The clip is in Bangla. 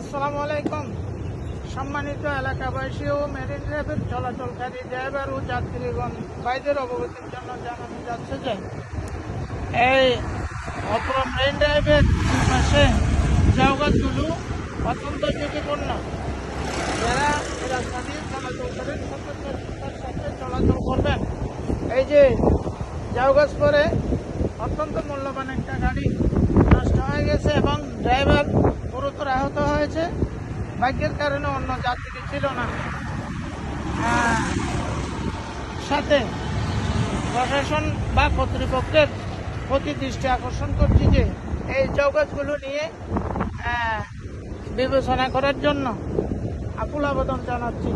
আসসালামু আলাইকুম। সম্মানিত এলাকাবাসী ও মেরিন ড্রাইভের চলাচলকারী ড্রাইভার ও যাত্রীগণ বাইদের অবগতির জন্য জানানো যাচ্ছে যে, এই অপর মেরিন ড্রাইভের পাশে জায়গাগুলো অত্যন্ত ঝুঁকিপূর্ণ। যারা রাস্তা দিয়ে চলাচল করেন সতর্কতার সাথে চলাচল করবেন। এই যে জাউগাছ পরে অত্যন্ত মূল্যবান একটা গাড়ি নষ্ট হয়ে গেছে এবং ড্রাইভার হয়েছে। ভাগ্যের কারণে অন্য যাত্রী ছিল না। সাথে প্রশাসন বা কর্তৃপক্ষের প্রতি দৃষ্টি আকর্ষণ করছি যে এই চৌকাজগুলো নিয়ে বিবেচনা করার জন্য আকুল আবেদন জানাচ্ছি।